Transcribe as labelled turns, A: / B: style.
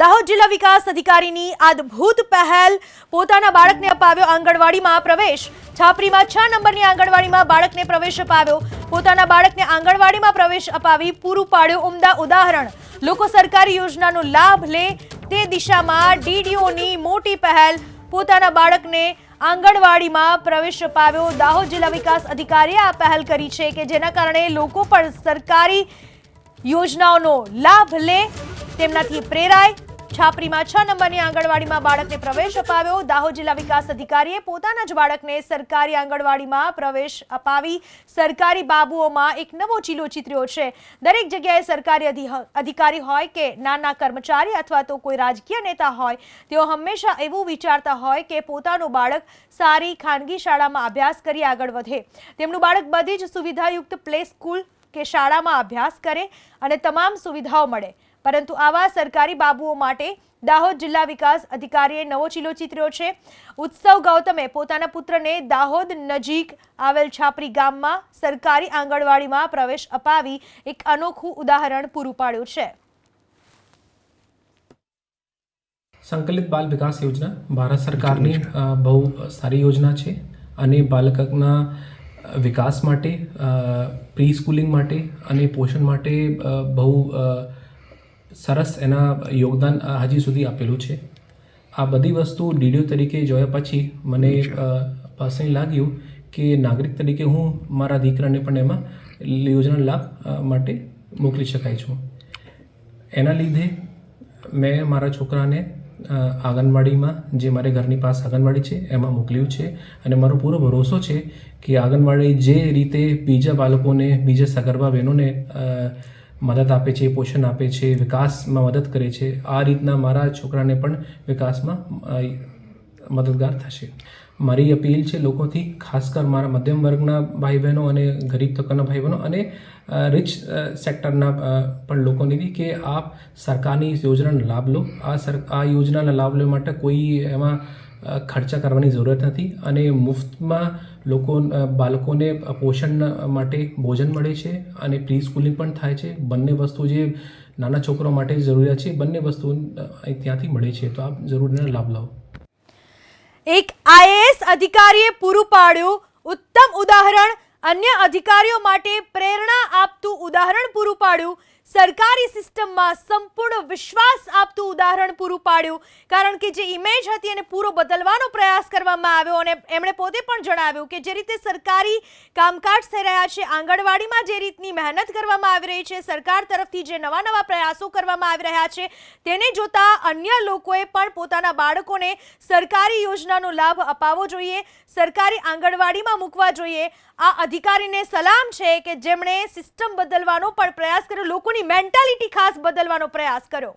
A: દાહોદ જિલ્લા વિકાસ અધિકારીની અદ્ભુત પહેલ. પોતાના બાળકને અપાવ્યો આંગણવાડીમાં પ્રવેશ. છાપરીમાં છ નંબરની આંગણવાડીમાં બાળકને પ્રવેશ અપાવ્યો. પોતાના બાળકને આંગણવાડીમાં પ્રવેશ અપાવી પૂરું પાડ્યું ઉમદા ઉદાહરણ. લોકો સરકારી યોજનાનો લાભ લે તે દિશામાં ડીડીઓની મોટી પહેલ. પોતાના બાળકને આંગણવાડીમાં પ્રવેશ અપાવ્યો. દાહોદ જિલ્લા વિકાસ અધિકારીએ આ પહેલ કરી છે કે જેના કારણે લોકો પણ સરકારી યોજનાઓનો લાભ લે તેમનાથી પ્રેરાય. છાપરીમાં છ નંબરની આંગણવાડીમાં બાળકને પ્રવેશ અપાવ્યો. દાહોદ જિલ્લા વિકાસ અધિકારીએ પોતાના જ બાળકને સરકારી આંગણવાડીમાં પ્રવેશ અપાવી. સરકારી બાબુઓમાં એક નવો ચીલો ચિતર્યો છે. દરેક જગ્યાએ સરકારી અધિ- અધિકારી હોય કે નાના કર્મચારી અથવા તો કોઈ રાજકીય નેતા હોય, તેઓ હંમેશા એવું વિચારતા હોય કે પોતાનું બાળક સારી ખાનગી શાળામાં અભ્યાસ કરી આગળ વધે. તેમનું બાળક બધી જ સુવિધાયુક્ત પ્લે સ્કૂલ કે શાળામાં અભ્યાસ કરે અને તમામ સુવિધાઓ મળે. પરંતુ આવા સરકારી બાબુઓ માટે દાહોદ જિલ્લા વિકાસ અધિકારીએ નવો ચીલો ચિતર્યો છે. ઉત્સવ ગૌતમે પોતાના પુત્રને દાહોદ નજીક આવેલ છાપરી ગામમાં સરકારી આંગણવાડીમાં પ્રવેશ અપાવી એક અનોખું ઉદાહરણ પૂરું પાડ્યું છે.
B: સંકલિત બાલ વિકાસ યોજના ભારત સરકારની બહુ સારી યોજના છે અને બાલકના વિકાસ માટે પ્રી સ્કૂલિંગ માટે અને પોષણ માટે બહુ સરસ એના યોગદાન હજી સુધી આપેલું છે. આ બધી વસ્તુ ડીડીઓ તરીકે જોયા પછી મને પાસે લાગ્યું કે નાગરિક તરીકે હું મારા દીકરાને પણ એમાં યોજના લાભ માટે મોકલી શકાય છું. એના લીધે મેં મારા છોકરાને આંગણવાડીમાં જે મારે ઘરની પાસે આંગણવાડી છે એમાં મોકલ્યું છે. અને મારો પૂરો ભરોસો છે કે આંગણવાડી જે રીતે બીજા બાળકોને બીજા સગર્ભા બહેનોને મદદ આપે છે, પોષણ આપે છે, વિકાસમાં મદદ કરે છે. આ રીતના મારા છોકરાને પણ વિકાસમાં મદદગાર થશે. મારી અપીલ છે લોકોથી, ખાસ કર મારા મધ્યમ વર્ગના ભાઈ બહેનો અને ગરીબ તબક્કાના ભાઈ બહેનો અને રિચ સેક્ટરના પણ લોકોની કે આપ સરકારની યોજનાનો લાભ લો. આ સર, આ યોજનાના લાભ લેવા માટે કોઈ એમાં ખર્ચા કરવાની જરૂરત નથી અને મુફ્તમાં લોકો બાળકોને પોષણ માટે ભોજન મળે છે અને પ્રી સ્કૂલિંગ પણ થાય છે. બંને વસ્તુ જે નાના છોકરો માટે જરૂરિયાત છે, બંને વસ્તુ ત્યાંથી મળે છે. તો આપ જરૂર લાભ લો.
A: એક આઈએએસ અધિકારીએ પૂરું પાડ્યું. ઉત્તમ ઉદાહરણ. અન્ય અધિકારીઓ માટે પ્રેરણા આપતું ઉદાહરણ પૂરું પાડ્યું. સરકારી સિસ્ટમમાં સંપૂર્ણ વિશ્વાસ આપતું ઉદાહરણ પૂરું પાડ્યું. કારણ કે જે ઇમેજ હતી એને પૂરો બદલવાનો પ્રયાસ કરવામાં આવ્યો અને એમણે પોતે પણ જણાવ્યું કે જે રીતે સરકારી કામકાજ થઈ રહ્યા છે, આંગણવાડીમાં જે રીતની મહેનત કરવામાં આવી રહી છે, સરકાર તરફથી જે નવા નવા પ્રયાસો કરવામાં આવી રહ્યા છે, તેને જોતા અન્ય લોકોએ પણ પોતાના બાળકોને સરકારી યોજનાનો લાભ અપાવવો જોઈએ, સરકારી આંગણવાડીમાં મૂકવા જોઈએ. આ અધિકારીને સલામ છે કે જેમણે સિસ્ટમ બદલવાનો પણ પ્રયાસ કર્યો. લોકોની મેન્ટાલિટી ખાસ બદલવાનો પ્રયાસ કર્યો.